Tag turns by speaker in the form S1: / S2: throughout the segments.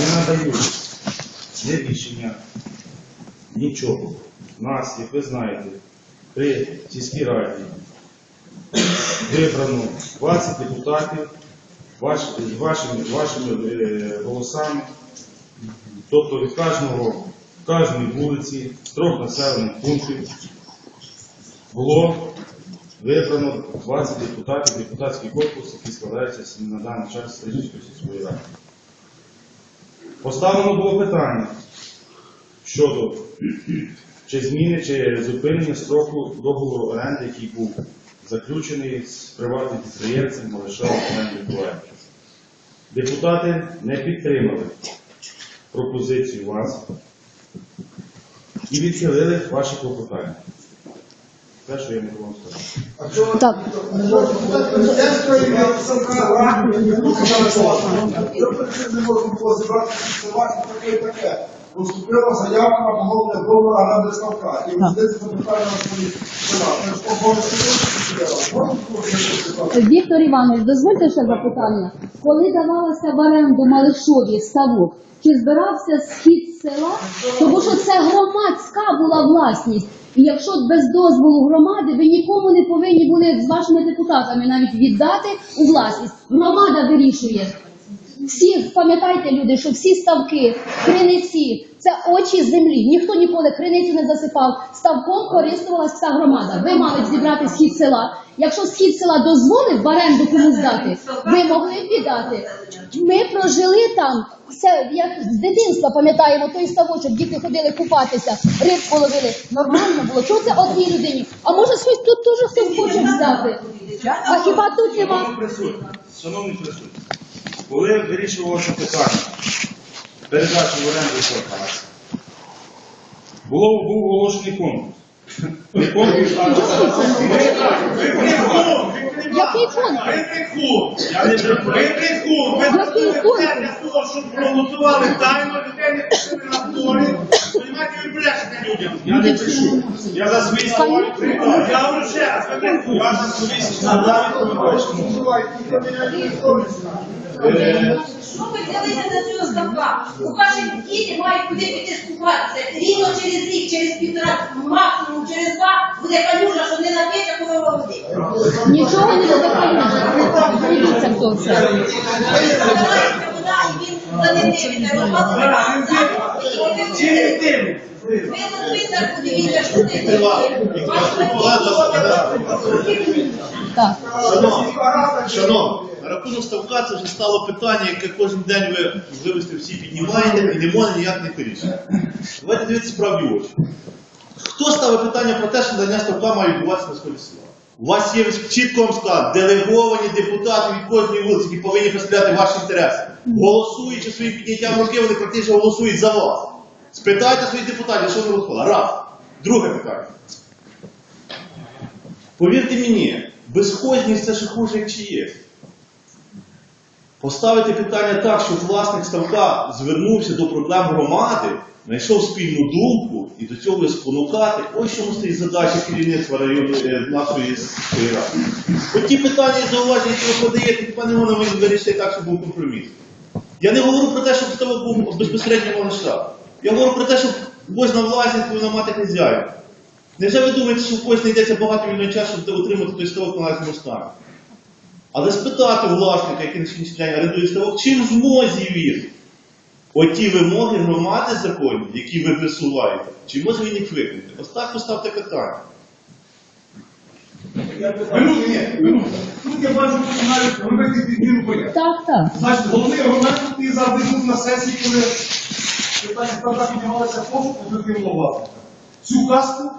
S1: не надають ні рішення, нічого. Нас, як ви знаєте, при сільській раді вибрано 20 депутатів ваш, вашими, вашими е, голосами. Тобто від кожного, кожної вулиці, трьох населених пунктів було вибрано 20 депутатів, депутатський корпус, який складається на даний час Стрижівської сільської ради. Поставлено було питання щодо чи зміни, чи зупинення строку договору оренди, який був заключений з приватним підприємцем Малиша Олег Миколаївич. Депутати не підтримали пропозицію вас і відхилили ваші клопотання. Те, що я можу вам сказати.
S2: Так.
S3: Міністерство і села, не можна. Поступила заявка на погодне договору оренди ставка. І зробити?
S2: Віктор Іванович, дозвольте ще запитання. Коли давалося в оренду Малишові ставок, чи збирався схід села? Тому що це громадська була власність. І якщо без дозволу громади, ви нікому не повинні були з вашими депутатами навіть віддати у власність. Громада вирішує. Всі пам'ятайте, люди, що всі ставки, криниці це очі землі. Ніхто ніколи криницю не засипав. Ставком користувалась вся громада. Ви мали зібрати схід села. Якщо схід села дозволив в оренду комусь здати, ви могли б віддати. Ми прожили там. Це як з дитинства пам'ятаємо той ставочок, діти ходили купатися, рибку ловили. Нормально було. Чого це одній людині? А може хтось тут теж хтось хоче взяти? А хіба тут нема?
S1: Шановні присутні, коли вирішувалося питання передачі в оренду Карпас, було був оголошений конкурс. Не конкурс, а
S2: Який конкурс?
S1: я не жартую.
S4: Вибрехун! Ви
S2: Який конкурс?
S4: для того, щоб проголосували тайно, людей не пустили на полі. Понімаєте, ви брешете людям.
S1: Я не пишу. Я за свої слова відповідаю.
S4: Я говорю ще раз, вибрехун.
S1: Я за свої слова відповідаю.
S5: Що ви взялися за цього ставка? У ваші діти мають куди піти скупатися. Рівно через рік, через півтора, максимум через два буде калюжа, що не нап'ється корова води.
S2: Нічого не додихається. Дивіться, хто це.
S5: Збирається вода, і він за ним дивиться,
S4: Чи не?
S5: Ви на список подивіться, що ти
S2: Так.
S6: Шановні, шановні, на рахунок ставка це вже стало питання, яке кожен день ви можливості всі піднімаєте і не можна ніяк не вирішити. Давайте дивитися справді очі. Хто ставить питання про те, що надання ставка має відбуватися на сході села? У вас є чітко вам сказано, делеговані депутати від кожної вулиці, які повинні представляти ваші інтереси. Голосуючи своїм підняттям руки, вони практично голосують за вас. Спитайте своїх депутатів, що вони голосували. Раз. Друге питання. Повірте мені, безходність це ще хуже, як є. Поставити питання так, щоб власник ставка звернувся до проблем громади, знайшов спільну думку і до цього спонукати. Ось чому стоїть задача керівництва районної е, нашої ради. От ті питання і зауваження, які ви подаєте, хіба не можна вирішити так, щоб був компроміс. Я не говорю про те, щоб ставок був безпосередньо малиша. Я говорю про те, щоб кожна власність повинна мати хазяїн. Невже ви думаєте, що в когось знайдеться багато вільного часу, щоб отримати той ставок на належному стані? Але спитати власника, який на сьогоднішній день орендує ставок, чи в змозі він оті вимоги громади законні, які ви висуваєте, чи може він їх виконати? Ось так поставте питання.
S3: Ні. Тут я бачу, що навіть робити підміну поняття.
S2: Так, так.
S3: Значить, головний аргумент і завжди був на сесії, коли питання ставка піднімалося пошук позитивного власника. Цю казку,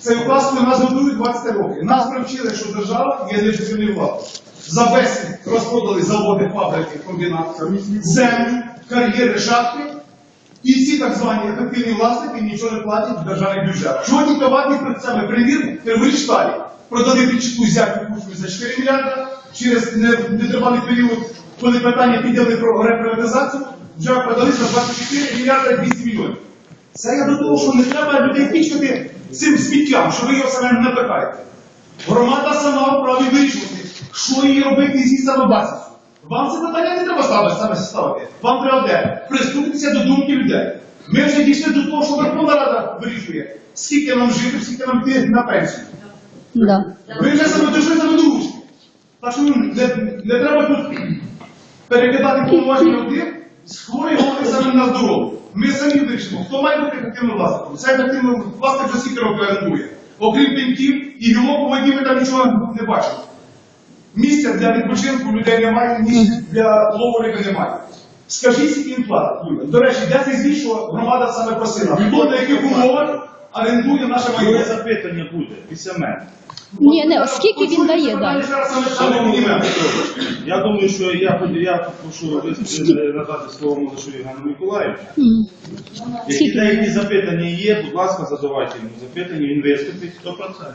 S3: цю казку нас годують 20 років. Нас привчили, що держава є нелегітимною владою. За безцінь розпродали заводи, фабрики, комбінати, землі, кар'єри, шахти. І всі так звані ефективні власники нічого не платять в державний бюджет. Ті товарні саме перевірки, Терморішталі продали підчитку взяти курсу за 4 мільярда, через нетривалий період, коли питання підняли про реприватизацію, вже продали за 24 мільярда 200 мільйонів. Це я до того, що не треба людей пічкати цим сміттям, що ви його саме не напихаєте. Громада сама вправі вирішувати, що їй робити зі самобасістю. Вам це питання не треба ставити, саме ставити. Вам треба де? Прислухатися до думки людей. Ми вже дійшли до того, що Верховна Рада вирішує, скільки нам жити, скільки нам йти на пенсію.
S2: Да.
S3: Ви вже себе дійшли себе до ручки. Так що ну, не, не треба тут перекидати повноваження один, з хворої голови саме на здоров'я. Ми самі вирішимо, хто має бути ефективним власником. Це ефективний власник вже скільки років орендує. Окрім пеньків і гілок у ми там нічого не бачимо. Місця для відпочинку людей немає, місця для лову немає. Скажіть, скільки їм платить, Юля. До речі, де цей звіт, що громада саме просила? Хто на яких умовах орендує наше
S1: Моє запитання буде після мене.
S2: Ні, не, скільки він дає далі?
S1: Петрович, я думаю, що я, ви- надати слово Молошу Євгену Миколаївичу. Які
S2: Скільки?
S1: деякі запитання є, будь ласка, задавайте йому запитання, він виступить 100%.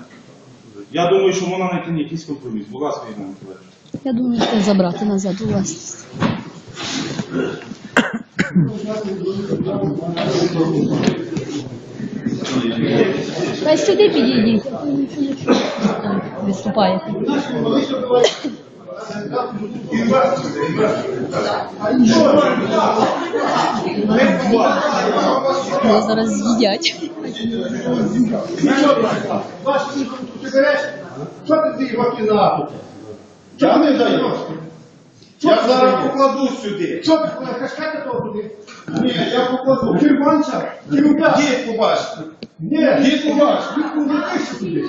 S1: Я думаю, що можна знайти якийсь компроміс. Будь ласка, Євген Миколаївич.
S2: Я думаю, що забрати назад у власність. Та сюди підійдіть. а. Виступаєте. Зараз з'їдять.
S7: Що ти його вакцинати? Я не даю. Я зараз покладу сюди.
S3: Що ти кашкати того туди?
S7: Ні, я покладу.
S3: Кирбанця? Кирюка?
S7: Дід побачите.
S3: Ні, дід побачиш. не пише туди.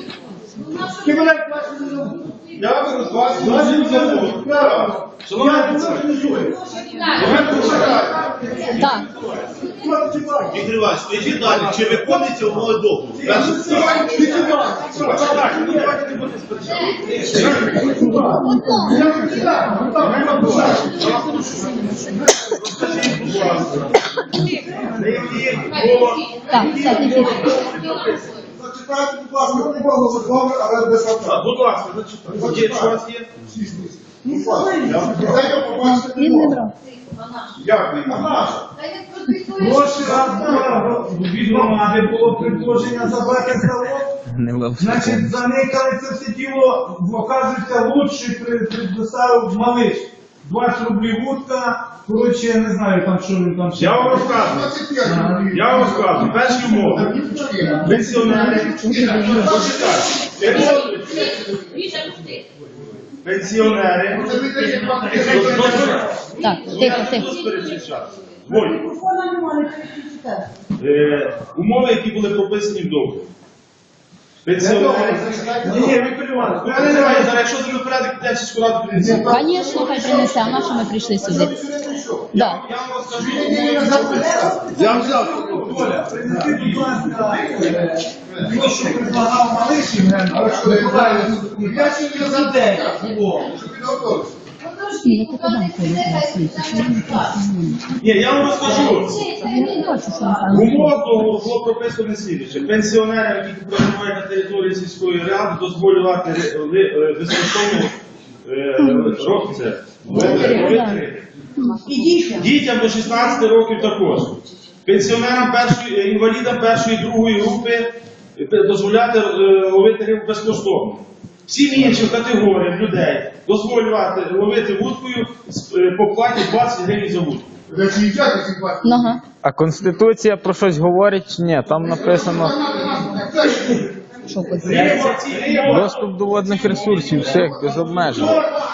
S3: Ти мене бачиш не забув.
S7: Я беру з вас
S3: не забув. Правильно. Я не організую.
S2: Так.
S3: Що ти чіпаєш?
S6: Віктор Іванович, скажіть далі, чи
S3: не читаю. Ну, так.
S2: Так, все, тихо.
S7: Зачитайте, будь ласка, умови закону, але без вакцин.
S1: Будь ласка, зачитайте. Є, що у вас є?
S7: Це я побачити не можу. Як не можу?
S3: Гроші раз від громади було предложення забрати завод. Значить, заникали це все діло, оказується, лучший при- предоставив малиш. 20 рублів вудка, коротше, я не знаю там, що він там ще.
S1: Я вам розказую.
S7: 25 років.
S1: Я вам розказую. Перші умови. Пенсіонери. Почекайте. Пенсіонери.
S2: Так, тихо, тихо.
S1: Волі. Е, Умови, які були прописані в договорі. Пенсіонери. Ні, ні, Віктор Іванович, не знаю, зараз, якщо землепорядок піде сільську раду принесе.
S2: Звісно, хай принесе, а на що ми прийшли сюди? Да.
S1: Я вам розкажу.
S6: Я взяв.
S3: Оля, принеси, будь ласка, що предлагав малиш Євген, але не правильно. Я сьогодні за день було.
S7: Підготовився.
S2: Ні, я подам колі власниці. що він просто не-
S1: Ні, я вам розкажу.
S2: Я не що там.
S1: В було прописано слідуюче. Пенсіонерам, які проживають на території сільської ради, дозволювати ли- е, безкоштовно е, це. Дітям до 16 років також. Пенсіонерам першої, е, інвалідам першої другої групи е, дозволяти е, ловити рибу безкоштовно. Всім іншим категоріям людей дозволювати ловити вудкою з- е, по платі 20 гривень за вудку.
S7: Ви ці.
S2: Ага.
S8: А Конституція про щось говорить чи ні? Там написано
S2: Що
S8: доступ до водних ресурсів всіх без обмежень.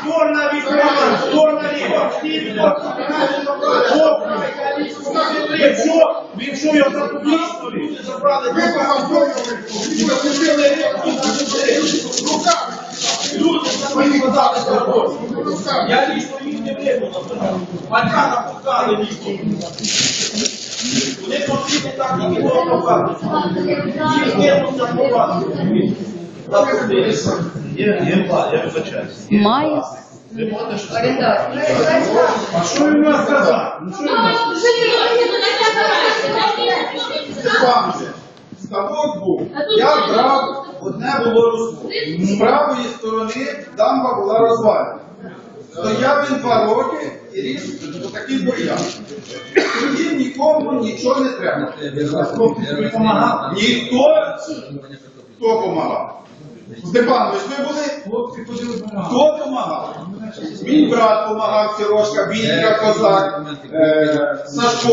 S4: Чорна вікна, чорна риба. Якщо, якщо я запустив, люди забрали
S7: Ви погадовували, і засудили руками.
S4: Люди свої подали роботу.
S7: Руками.
S4: Я лічно їх не виконав. Батька напускали лічно. Вони потрібні так, як і було нападати. Їх не можна нападати.
S6: Є, є, я вибачаюсь.
S2: Має.
S3: А що він нас сказав? Ну, що він нас-.
S7: Ставок був. Я брав, одне було русло. З правої сторони дамба була розвалена. Стояв він два роки і ріс отакий бур'ян. Тоді нікому нічого не треба. Ніхто, хто допомагав? Степанович, ви були?
S3: Хлопці ходили допомагати.
S7: Хто допомагав? Мій брат допомагав Сірошка, Бійка, Козак, е, Сашко.